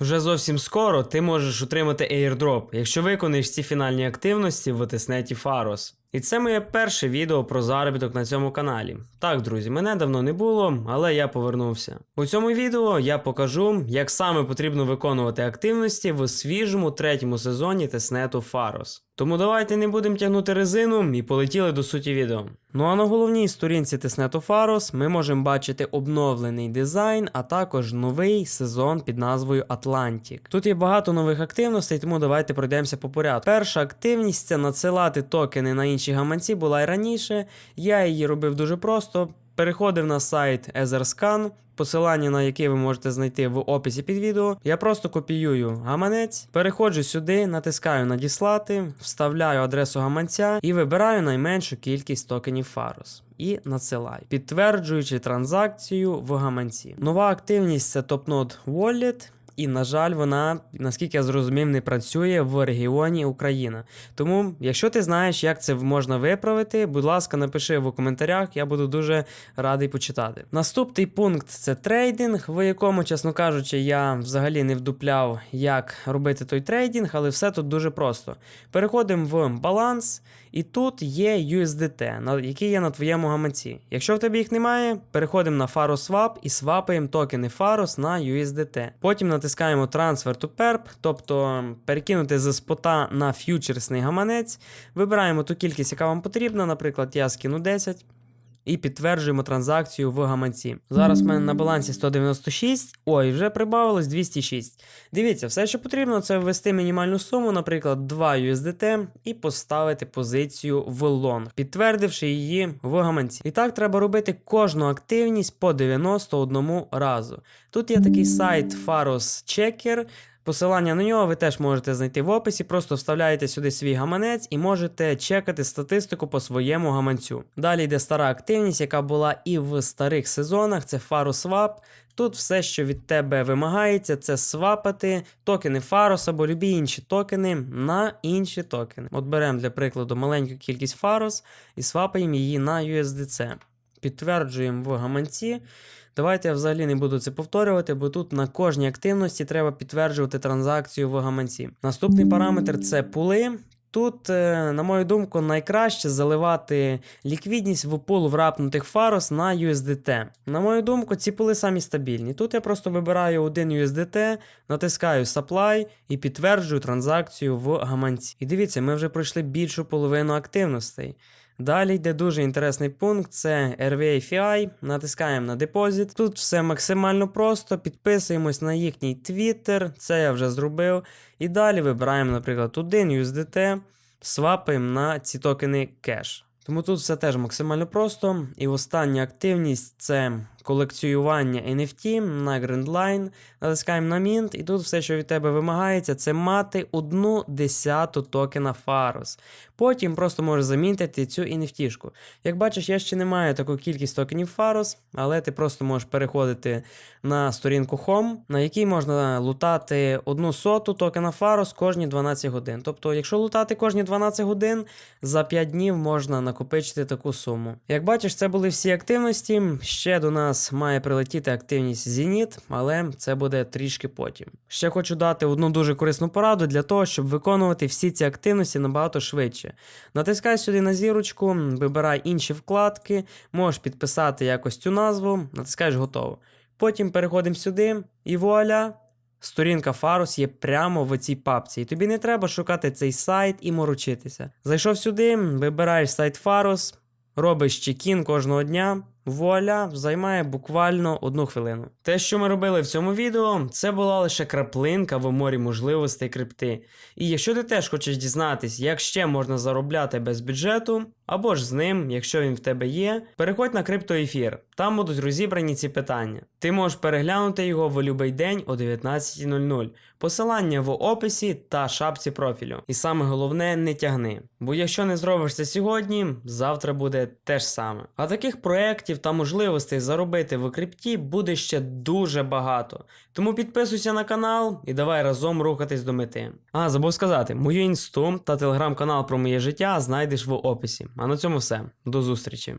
Вже зовсім скоро ти можеш отримати airdrop, якщо виконуєш ці фінальні активності в тиснеті Фарос. І це моє перше відео про заробіток на цьому каналі. Так, друзі, мене давно не було, але я повернувся. У цьому відео я покажу, як саме потрібно виконувати активності в свіжому третьому сезоні тиснету Фарос. Тому давайте не будемо тягнути резину і полетіли до суті відео. Ну а на головній сторінці тиснету Фарос ми можемо бачити обновлений дизайн, а також новий сезон під назвою Атлантік. Тут є багато нових активностей, тому давайте пройдемося по порядку. Перша активність це надсилати токени на інші гаманці була й раніше. Я її робив дуже просто. Переходив на сайт EtherScan, посилання на який ви можете знайти в описі під відео. Я просто копіюю гаманець, переходжу сюди, натискаю надіслати, вставляю адресу гаманця і вибираю найменшу кількість токенів Фарос. І надсилаю, підтверджуючи транзакцію в гаманці. Нова активність це TopNode Wallet. І, на жаль, вона, наскільки я зрозумів, не працює в регіоні Україна. Тому, якщо ти знаєш, як це можна виправити, будь ласка, напиши в коментарях, я буду дуже радий почитати. Наступний пункт це трейдинг, в якому, чесно кажучи, я взагалі не вдупляв, як робити той трейдинг, але все тут дуже просто. Переходимо в баланс, і тут є USDT, які є на твоєму гаманці. Якщо в тебе їх немає, переходимо на FaroSwap і свапаємо токени Faros на USDT. Потім натискаємо Transfer to Perp, тобто перекинути з спота на ф'ючерсний гаманець. Вибираємо ту кількість, яка вам потрібна. Наприклад, я скину 10. І підтверджуємо транзакцію в гаманці. Зараз в мене на балансі 196, ой, вже прибавилось 206. Дивіться, все, що потрібно, це ввести мінімальну суму, наприклад, 2 USDT, і поставити позицію в лонг, підтвердивши її в гаманці. І так треба робити кожну активність по 91 разу. Тут є такий сайт Faros Checker. Посилання на нього ви теж можете знайти в описі, просто вставляєте сюди свій гаманець і можете чекати статистику по своєму гаманцю. Далі йде стара активність, яка була і в старих сезонах, це FaroSwap. Тут все, що від тебе вимагається, це свапати токени Фарос або любі інші токени на інші токени. От беремо для прикладу маленьку кількість Фарос і свапаємо її на USDC. Підтверджуємо в гаманці. Давайте я взагалі не буду це повторювати, бо тут на кожній активності треба підтверджувати транзакцію в гаманці. Наступний параметр це пули. Тут, е, на мою думку, найкраще заливати ліквідність в пул врапнутих фарос на USDT. На мою думку, ці пули самі стабільні. Тут я просто вибираю один USDT, натискаю Supply і підтверджую транзакцію в гаманці. І дивіться, ми вже пройшли більшу половину активностей. Далі йде дуже інтересний пункт: це RVAFI. Натискаємо на депозит. Тут все максимально просто. Підписуємось на їхній Twitter, це я вже зробив. І далі вибираємо, наприклад, один USDT, свапаємо на ці токени кеш. Тому тут все теж максимально просто. І остання активність це колекціювання NFT на Grandline. Натискаємо на Mint, і тут все, що від тебе вимагається, це мати одну десяту токена Faros. Потім просто можеш замінити цю NFT-шку. Як бачиш, я ще не маю таку кількість токенів Faros, але ти просто можеш переходити на сторінку Home, на якій можна лутати одну соту токена Faros кожні 12 годин. Тобто, якщо лутати кожні 12 годин, за 5 днів можна накопичити таку суму. Як бачиш, це були всі активності. Ще до нас має прилетіти активність Зеніт, але це буде трішки потім. Ще хочу дати одну дуже корисну пораду для того, щоб виконувати всі ці активності набагато швидше. Натискай сюди на зірочку, вибирай інші вкладки, можеш підписати якось цю назву, натискаєш готово. Потім переходимо сюди і вуаля. Сторінка Фарус є прямо в цій папці, і тобі не треба шукати цей сайт і морочитися. Зайшов сюди, вибираєш сайт Фарус, робиш чекін кожного дня. Вуаля, займає буквально одну хвилину. Те, що ми робили в цьому відео, це була лише краплинка в морі можливостей крипти. І якщо ти теж хочеш дізнатись, як ще можна заробляти без бюджету, або ж з ним, якщо він в тебе є, переходь на криптоефір. Там будуть розібрані ці питання. Ти можеш переглянути його в будь-який день о 19.00. Посилання в описі та шапці профілю. І саме головне, не тягни. Бо якщо не зробиш це сьогодні, завтра буде те ж саме. А таких проєктів та можливостей заробити в крипті буде ще дуже багато. Тому підписуйся на канал і давай разом рухатись до мети. А, забув сказати, мою інсту та телеграм-канал про моє життя знайдеш в описі. А на цьому все. До зустрічі.